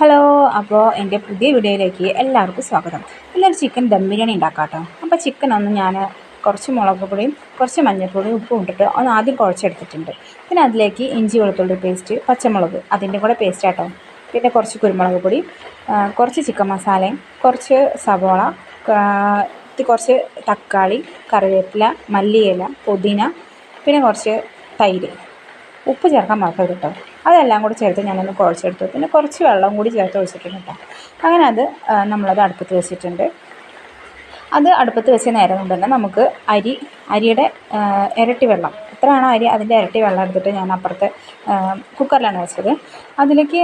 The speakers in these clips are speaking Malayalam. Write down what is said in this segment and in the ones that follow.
ഹലോ അപ്പോൾ എന്റെ പുതിയ വീഡിയോയിലേക്ക് എല്ലാവർക്കും സ്വാഗതം. ഇന്നൊരു ചിക്കൻ ദം ബിരിയാണി ഉണ്ടാക്കാം കേട്ടോ അപ്പോൾ ചിക്കൻ ഒന്ന് ഞാൻ കുറച്ച് മുളക് പൊടിയും കുറച്ച് മഞ്ഞൾപ്പൊടിയും ഉപ്പും ഇട്ടിട്ട് ഒന്ന് ആദ്യം കുഴച്ചെടുത്തിട്ടുണ്ട്. പിന്നെ അതിലേക്ക് ഇഞ്ചി വെളുത്തുള്ളി പേസ്റ്റ് പച്ചമുളക് അതിന്റെ കൂടെ പേസ്റ്റ് ആട്ടോ. പിന്നെ കുറച്ച് കുരുമുളക് പൊടി കുറച്ച് ചിക്കൻ മസാലയും കുറച്ച് സവോള കുറച്ച് തക്കാളി കറിവേപ്പില മല്ലിയില പുതിന പിന്നെ കുറച്ച് തൈര്. ഉപ്പ് ചേർക്കാൻ മറക്കരുത് കേട്ടോ അതെല്ലാം കൂടി ചേർത്ത് ഞാനൊന്ന് കുഴച്ചെടുത്തു. പിന്നെ കുറച്ച് വെള്ളം കൂടി ചേർത്ത് ഒഴിച്ചിട്ടുണ്ട് കേട്ടോ. അങ്ങനെ അത് നമ്മളത് അടുപ്പത്ത് വെച്ചിട്ടുണ്ട്. അത് അടുപ്പത്ത് വെച്ച നേരം കൊണ്ട് തന്നെ നമുക്ക് അരി അരിയുടെ ഇരട്ടി വെള്ളം. എത്രയാണോ അരി അതിന്റെ ഇരട്ടി വെള്ളം എടുത്തിട്ട് ഞാൻ അപ്പുറത്തെ കുക്കറിലാണ് വെച്ചത്. അതിലേക്ക്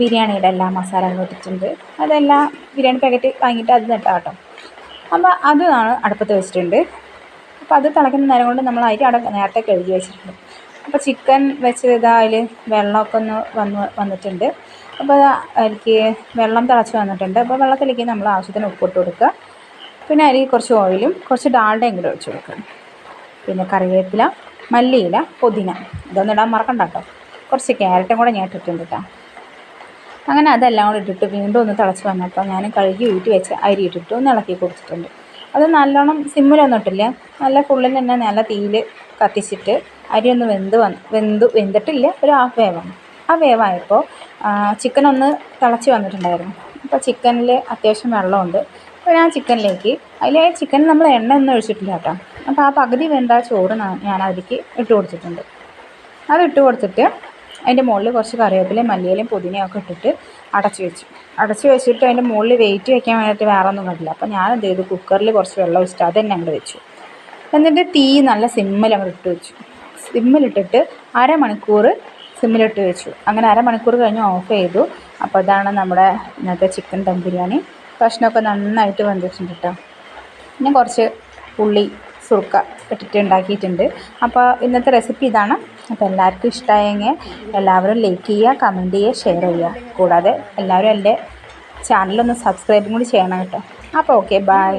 ബിരിയാണിയുടെ എല്ലാ മസാലകളും ഇട്ടിട്ടുണ്ട്. അതെല്ലാം ബിരിയാണി പാക്കറ്റ് വാങ്ങിയിട്ട് അത് നട്ടാം കേട്ടോ. അപ്പോൾ അതാണ് അടുപ്പത്ത് വെച്ചിട്ടുണ്ട്. അപ്പോൾ അത് തിളയ്ക്കുന്ന നേരം കൊണ്ട് നമ്മൾ അരി അട നേരത്തെ കഴുകി വെച്ചിട്ടുണ്ട്. അപ്പോൾ ചിക്കൻ വെച്ച് ഇതാ അതിൽ വെള്ളമൊക്കെ ഒന്ന് വന്ന് വന്നിട്ടുണ്ട്. അപ്പോൾ അതിലേക്ക് വെള്ളം തിളച്ച് വന്നിട്ടുണ്ട്. അപ്പോൾ വെള്ളത്തിലേക്ക് നമ്മൾ ആവശ്യത്തിന് ഉപ്പിട്ട് കൊടുക്കുക. പിന്നെ അതിൽ കുറച്ച് ഓയിലും കുറച്ച് ഡാൾഡയും കൂടി ഒഴിച്ച് കൊടുക്കുക. പിന്നെ കറിവേപ്പില മല്ലിയില പുതിന. ഇതൊന്നും ഇടാൻ മറക്കണ്ട കേട്ടോ. കുറച്ച് ക്യാരറ്റും കൂടെ ഞാൻ ഇട്ടിട്ടുണ്ട് കേട്ടോ. അങ്ങനെ അതെല്ലാം കൂടെ ഇട്ടിട്ട് വീണ്ടും ഒന്ന് തിളച്ച് വന്നപ്പോൾ ഞാൻ കഴുകി ഊറ്റി വെച്ച് അരി ഇട്ടിട്ട് ഒന്ന് ഇളക്കി കൊടുത്തിട്ടുണ്ട്. അത് നല്ലോണം സിമ്മിലൊന്നും ഇട്ടില്ല. നല്ല ഫുള്ളിൽ തന്നെ നല്ല തീയിൽ കത്തിച്ചിട്ട് അരി ഒന്ന് വെന്ത് വന്ന് വെന്ത് വെന്തിട്ടില്ല. ഒരു ഹാഫ് വേവാണ് ആ വേവായപ്പോൾ ചിക്കൻ ഒന്ന് തിളച്ച് വന്നിട്ടുണ്ടായിരുന്നു. അപ്പോൾ ചിക്കനിൽ അത്യാവശ്യം വെള്ളമുണ്ട്. അപ്പോൾ ഞാൻ ചിക്കനിലേക്ക് അതിൽ ചിക്കൻ നമ്മൾ എണ്ണ ഒന്നും ഒഴിച്ചിട്ടില്ല കേട്ടോ. അപ്പോൾ ആ പകുതി വെന്ത ചോറ് ഞാൻ- അതിലേക്ക് ഇട്ട് കൊടുത്തിട്ടുണ്ട്. അത് ഇട്ട് കൊടുത്തിട്ട് അതിന്റെ മുകളിൽ കുറച്ച് കറിവേപ്പിലയും മല്ലിയിലയും പുതിനയും ഒക്കെ ഇട്ടിട്ട് അടച്ചു വെച്ചു. അടച്ചു വെച്ചിട്ട് അതിന്റെ മുകളിൽ വെയിറ്റ് വെക്കാൻ വേണ്ടിയിട്ട് വേറെ ഒന്നും കണ്ടില്ല. അപ്പോൾ ഞാൻ എന്ത് ചെയ്തു? കുക്കറിൽ കുറച്ച് വെള്ളം വെച്ചിട്ട് അത് തന്നെ അങ്ങോട്ട് വെച്ചു. എന്നിട്ട് തീ നല്ല സിമ്മിൽ അങ്ങോട്ട് ഇട്ട് വെച്ചു. സിമ്മിലിട്ടിട്ട് അരമണിക്കൂർ സിമ്മിലിട്ട് വെച്ചു. അങ്ങനെ അരമണിക്കൂർ കഴിഞ്ഞ് ഓഫ് ചെയ്തു. അപ്പോൾ അതാണ് നമ്മുടെ ഇന്നത്തെ ചിക്കൻ ദം ബിരിയാണി. കഷ്ണമൊക്കെ നന്നായിട്ട് വന്നിട്ടുണ്ട് കേട്ടോ. പിന്നെ കുറച്ച് ഉള്ളി സുർക്ക ഇട്ടിട്ട് ഉണ്ടാക്കിയിട്ടുണ്ട്. അപ്പോൾ ഇന്നത്തെ റെസിപ്പി ഇതാണ്. അപ്പോൾ എല്ലാവർക്കും ഇഷ്ടമായെങ്കിൽ എല്ലാവരും ലൈക്ക് ചെയ്യുക കമന്റ് ചെയ്യുക ഷെയർ ചെയ്യുക. കൂടാതെ എല്ലാവരും എന്റെ ചാനലൊന്ന് സബ്സ്ക്രൈബും കൂടി ചെയ്യണം കേട്ടോ. അപ്പോൾ ഓക്കെ ബൈ